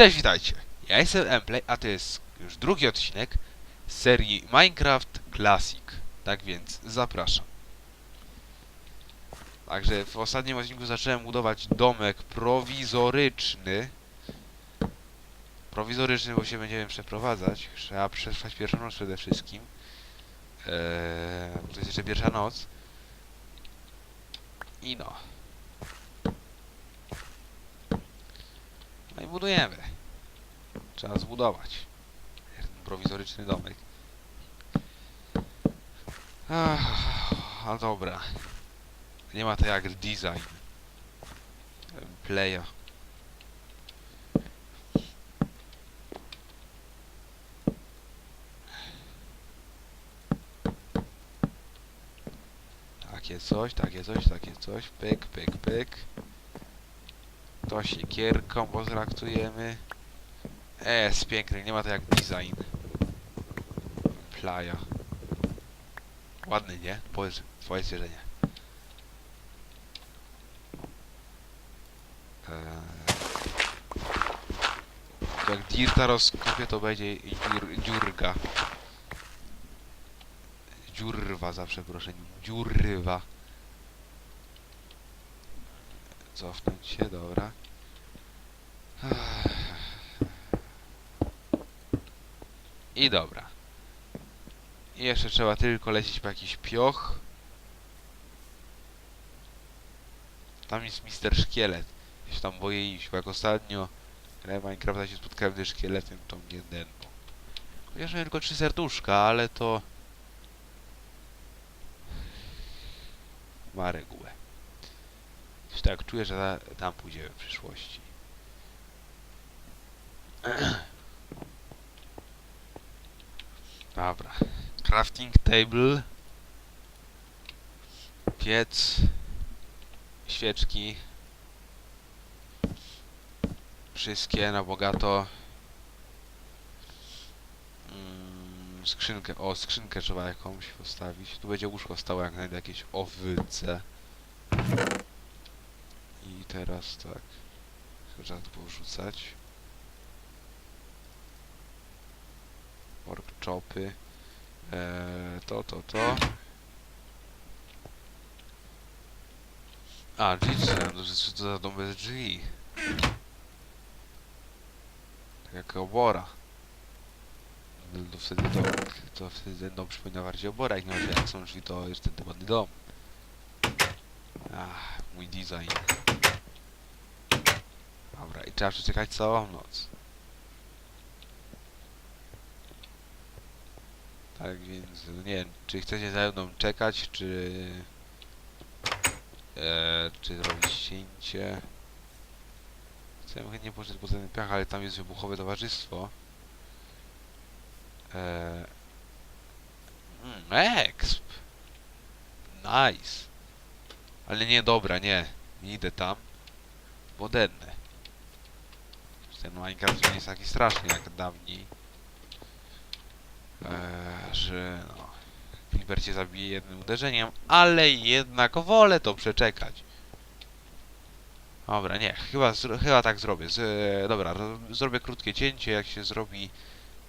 Cześć, witajcie! Ja jestem Emplay, a to jest już drugi odcinek z serii Minecraft Classic. Tak więc zapraszam. Także w ostatnim odcinku zacząłem budować domek prowizoryczny. Prowizoryczny, bo się będziemy przeprowadzać. Trzeba przetrwać pierwszą noc przede wszystkim. Eee, to jest jeszcze pierwsza noc. I no. No i budujemy. Trzeba zbudować. Prowizoryczny domek. Ach, a dobra. Nie ma to jak design. Playa. Takie coś, takie coś, takie coś. Pyk, pyk, pyk. To siekierką potraktujemy. E, jest piękny, nie ma to jak design. Playa. Ładny, nie? Powiedz, twoje stwierdzenie. Eee. Jak Dirta rozkopię, to będzie dziur, dziurga. Dziurwa za przeproszeniem. Dziurwa. Cofnąć się, dobra. I dobra. I jeszcze trzeba tylko lecieć po jakiś pioch. Tam jest Mister Szkielet. Ja się tam boję iść, bo jak ostatnio grałem Minecrafta się spotkałem ze szkieletem, mnie denno. Chociaż miałem tylko trzy serduszka, ale to... Ma regułę. Coś tak czuję, że ta, tam pójdziemy w przyszłości. Dobra. Crafting table. Piec. Świeczki. Wszystkie na bogato. Mm, skrzynkę. O, skrzynkę trzeba jakąś postawić. Tu będzie łóżko stało jak znajdę jakieś owyce. I teraz tak. Trzeba to porzucać. Workshopy, eee, to, to, to. A, trzeba, no, to za dom bez drzwi? Tak jak obora. No, To wtedy to, to wtedy ten dom przypomina bardziej obora, jak, ma, jak są drzwi, to jest ten ładny dom. Ach, mój design. Dobra, i trzeba przeczekać całą noc. Tak więc, nie wiem, czy chcecie za mną czekać, czy... E, czy zrobić cięcie. Chcę chętnie poszedł po ten piach, ale tam jest wybuchowe towarzystwo. E, mm, exp! Nice! Ale nie, dobra, nie. Idę tam. Bo denne. Ten Minecraft nie jest taki straszny jak dawniej. Eee, że no, Filber cię zabije jednym uderzeniem, ale jednak wolę to przeczekać. Dobra, nie, chyba, chyba tak zrobię. Z, e, dobra, ro, zrobię krótkie cięcie, jak się zrobi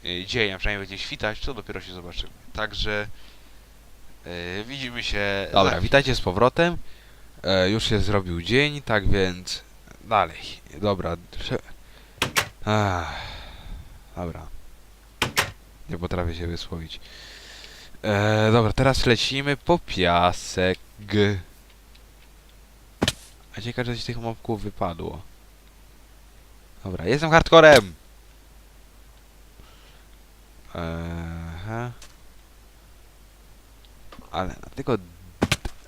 e, dzień, a przynajmniej będzie świtać, to dopiero się zobaczymy. Także e, widzimy się. Dobra, za witajcie z powrotem. E, już się zrobił dzień, tak więc dalej. Dobra, Ach, dobra. Nie potrafię się wysłowić. E, dobra, teraz lecimy po piasek. A ciekawe, że z tych mobków wypadło. Dobra, jestem hardcorem! Eee, ale tylko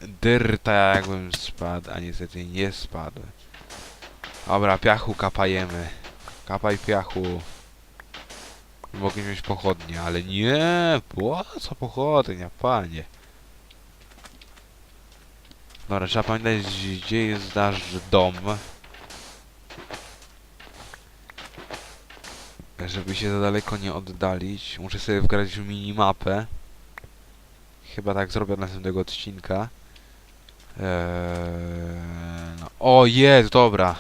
dyrta jakbym spadł, a niestety nie spadł. Dobra, piachu kapajemy. Kapaj piachu. Mogę mieć pochodnie, ale nie, po co pochodnia, panie? Dobra, trzeba pamiętać, gdzie jest nasz dom. Żeby się za daleko nie oddalić, muszę sobie wgrać w minimapę. Chyba tak zrobię następnego odcinka. Eee, no. O, jest, dobra.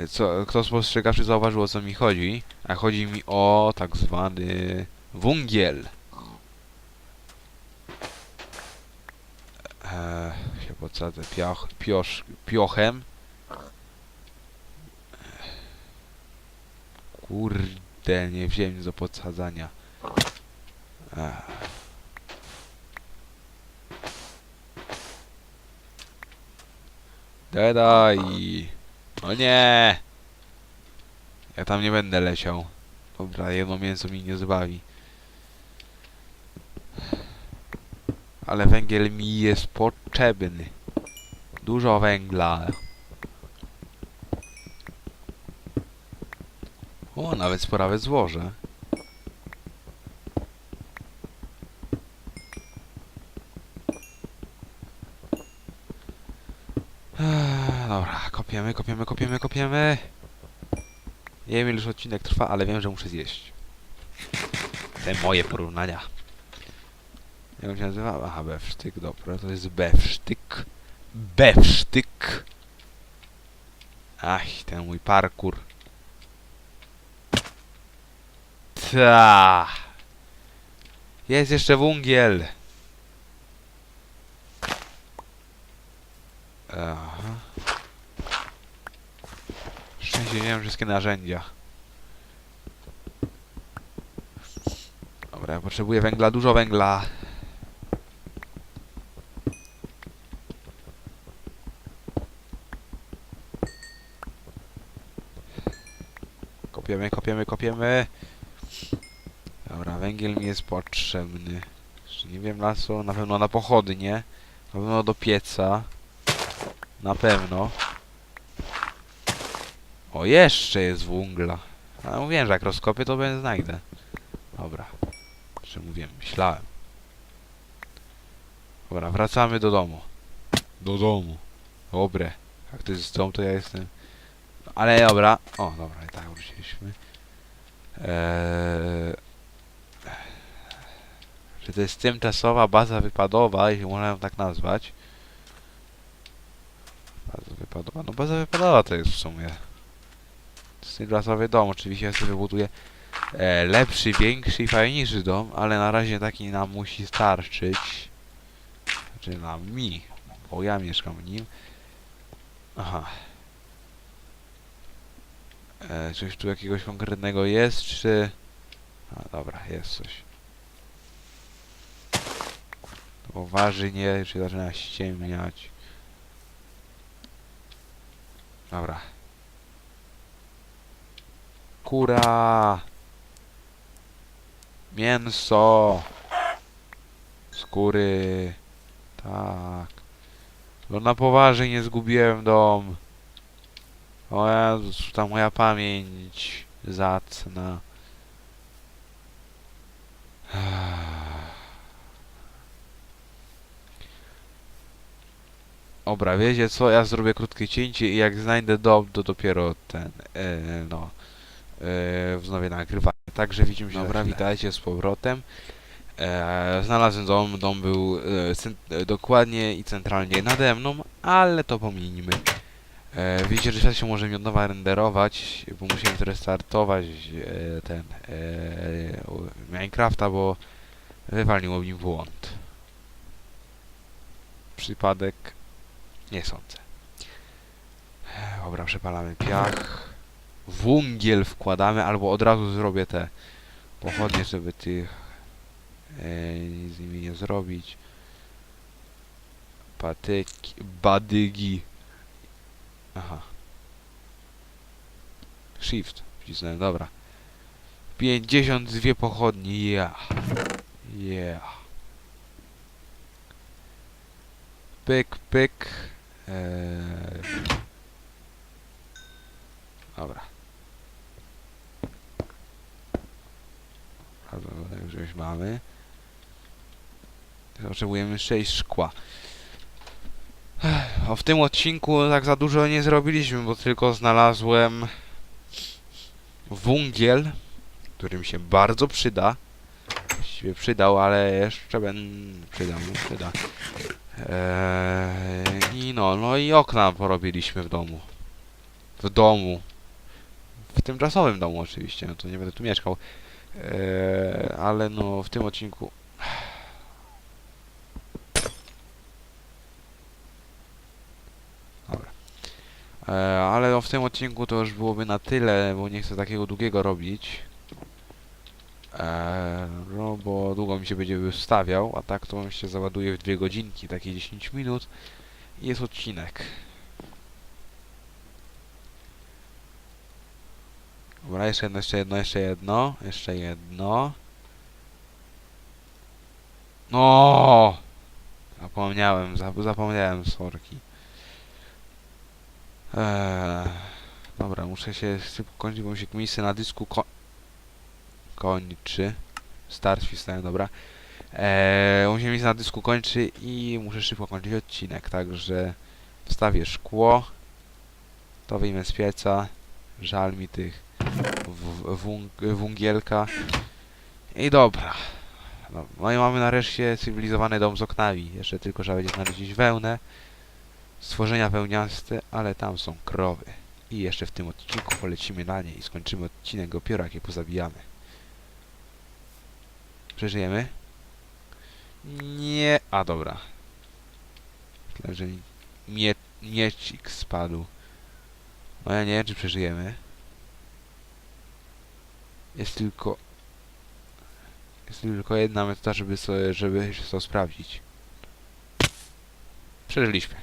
E, Co, kto spostrzegawczy zauważył o co mi chodzi? A chodzi mi o tak zwany wungiel. Eee, się podsadzę pioch, piosz, piochem. Kurde, nie wziąłem nic do podsadzania. Ech. Daj. O nie! Ja tam nie będę leciał. Dobra, jedno mięso mi nie zbawi. Ale węgiel mi jest potrzebny. Dużo węgla. O, nawet sporawe złoże. Eee, Dobra, kopiemy, kopiemy, kopiemy, kopiemy. Nie wiem już odcinek trwa, ale wiem, że muszę zjeść. Te moje porównania. Jak on się nazywa? Aha, bewsztyk, dobra, to jest bewsztyk. Bewsztyk. Ach, ten mój parkour. Ta. Jest jeszcze wungiel. Aha. Nie mam wszystkie narzędzia. Dobra, potrzebuję węgla, dużo węgla. Kopiemy, kopiemy, kopiemy. Dobra, węgiel mi jest potrzebny. Nie wiem na co, na pewno na pochodnie. Na pewno do pieca. Na pewno. O, jeszcze jest wungla. A mówiłem, że jak rozkopię, to będę znajdę. Dobra. Jeszcze mówiłem, myślałem. Dobra, wracamy do domu. Do domu. Dobre. Jak to jest dom, to ja jestem... Ale dobra. O, dobra, i tak wróciliśmy. Eee... Że to jest tymczasowa baza wypadowa, jeśli można ją tak nazwać. Baza wypadowa. No baza wypadowa to jest w sumie. Tymczasowy dom. Oczywiście ja sobie wybuduję e, lepszy, większy i fajniejszy dom, ale na razie taki nam musi starczyć. Znaczy na mi, bo ja mieszkam w nim. Aha. E, coś tu jakiegoś konkretnego jest, czy... A, dobra, jest coś. Poważnie, się zaczyna ściemniać. Dobra. Kura! Mięso! Skóry! Tak. No na poważnie nie zgubiłem dom. O Jezus, ta moja pamięć zacna. Dobra, wiecie co, ja zrobię krótkie cięcie i jak znajdę dom, to dopiero ten, e, no, e, wznowię nagrywanie. Także widzimy się Dobra, witajcie z powrotem. E, znalazłem dom, dom był e, e, dokładnie i centralnie nade mną, ale to pominijmy. E, widzicie, że świat się może mi od nowa renderować, bo musiałem zrestartować e, ten e, Minecrafta, bo wywaliło mi błąd. Przypadek? Nie sądzę. E, Dobra, przepalamy piach. Wungiel wkładamy, albo od razu zrobię te pochodnie, żeby tych e, nic z nimi nie zrobić. Patyki, badygi. Aha. Shift wcisnąłem, dobra. 52 pochodnie, yeah. Yeah. Pyk, pyk. Eee... Dobra. Dobra, Już mamy. Potrzebujemy 6 szkła. O, w tym odcinku tak za dużo nie zrobiliśmy, bo tylko znalazłem wungiel, który mi się bardzo przyda. Właściwie przydał, ale jeszcze będę... przydał, no przyda. Eee, I no, no i okna porobiliśmy w domu. w domu. W tymczasowym domu oczywiście, no to nie będę tu mieszkał. Eee, ale no w tym odcinku... Dobra. Eee, ale no, w tym odcinku to już byłoby na tyle, bo nie chcę takiego długiego robić. Eee, no bo długo mi się będzie wystawiał, a tak to on się załaduje w dwie godzinki, takie 10 minut i jest odcinek. Dobra, jeszcze jedno, jeszcze jedno, jeszcze jedno, jeszcze jedno. No! Zapomniałem, zap- zapomniałem sorki. Eee, dobra, muszę się szybko kończyć, bo się miejsce na dysku ko kończy. Start wcisnąłem, dobra. Eee, u mnie miejsce na dysku kończy i muszę szybko kończyć odcinek, także wstawię szkło. To wyjmę z pieca. Żal mi tych wungielka. I dobra. No, no i mamy nareszcie cywilizowany dom z oknami. Jeszcze tylko trzeba będzie znaleźć wełnę. Stworzenia wełniaste, ale tam są krowy. I jeszcze w tym odcinku polecimy na nie i skończymy odcinek dopiero jak je pozabijamy. Przeżyjemy? Nie. A dobra. Myślałem, że mi mie miecik spadł. No ja nie wiem, czy przeżyjemy. Jest tylko... Jest tylko jedna metoda, żeby sobie, żeby się to sprawdzić. Przeżyliśmy.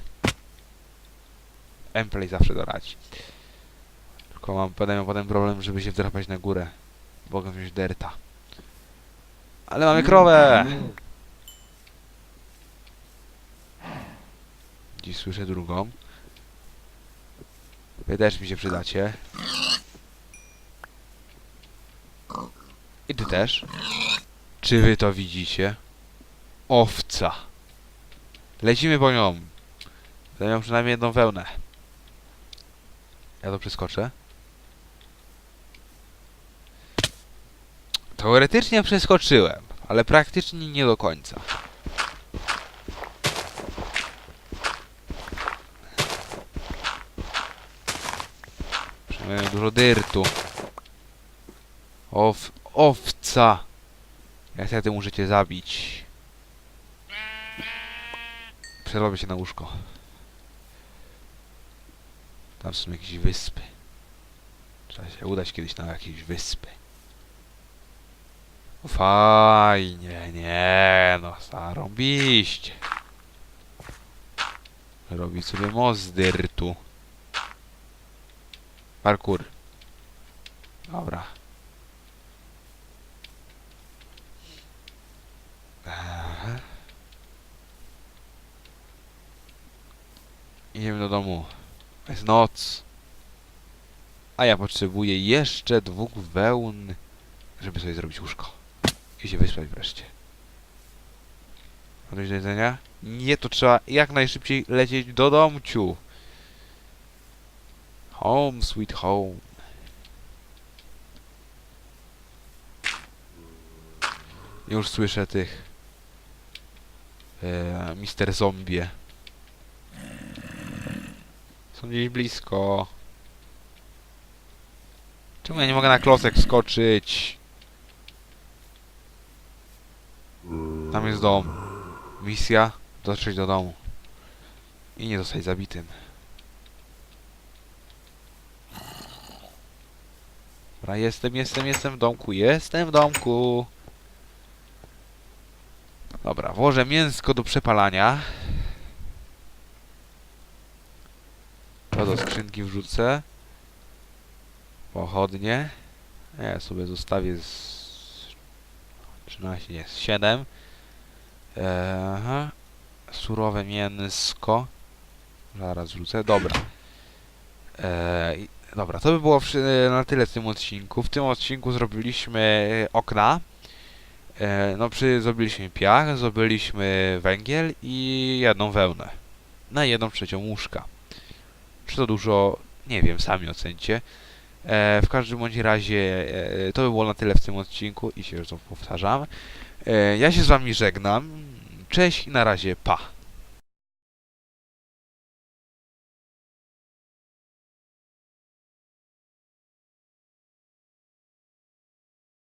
Emplay zawsze doradzi. Tylko mam potem, potem problem, żeby się wdrapać na górę. Mogę wziąć derta. Ale mamy krowę! Dziś słyszę drugą. Wy też mi się przydacie. I ty też. Czy wy to widzicie? Owca. Lecimy po nią. Będę miał przynajmniej jedną wełnę. Ja to przeskoczę. Teoretycznie przeskoczyłem, ale praktycznie nie do końca. Przynajmniej dużo dyrtu. Ow owca! Ja wtedy muszę cię zabić. Przerobię się na łóżko. Tam są jakieś wyspy. Trzeba się udać kiedyś na jakieś wyspy. O, Fajnie, nie no, zarąbiście. Robić sobie most z dyrtu. Parkour. Dobra. Aha. Idziemy do domu. Jest noc. A ja potrzebuję jeszcze dwóch wełn, żeby sobie zrobić łóżko. I się wyspać wreszcie. Ma coś do jedzenia? Nie, to trzeba jak najszybciej lecieć do domciu. Home, sweet home. Już słyszę tych... E, Mister Zombie. Są gdzieś blisko. Czemu ja nie mogę na klocek skoczyć? Tam jest dom. Misja. Dotrzeć do domu. I nie zostać zabitym. Dobra, jestem, jestem, jestem w domku. Jestem w domku. Dobra, włożę mięsko do przepalania. To do skrzynki wrzucę. Pochodnie. Ja sobie zostawię z 13, jest 7. Eee, aha. Surowe mięsko. Zaraz wrzucę. Dobra. Eee, dobra, to by było wszy- na tyle w tym odcinku. W tym odcinku zrobiliśmy okna. E, no, przy, zrobiliśmy piach, zrobiliśmy węgiel i jedną wełnę. Na jedną trzecią łóżka. Czy to dużo? Nie wiem, sami ocencie. E, w każdym bądź razie e, to by było na tyle w tym odcinku i się już powtarzam. E, ja się z wami żegnam. Cześć i na razie, pa.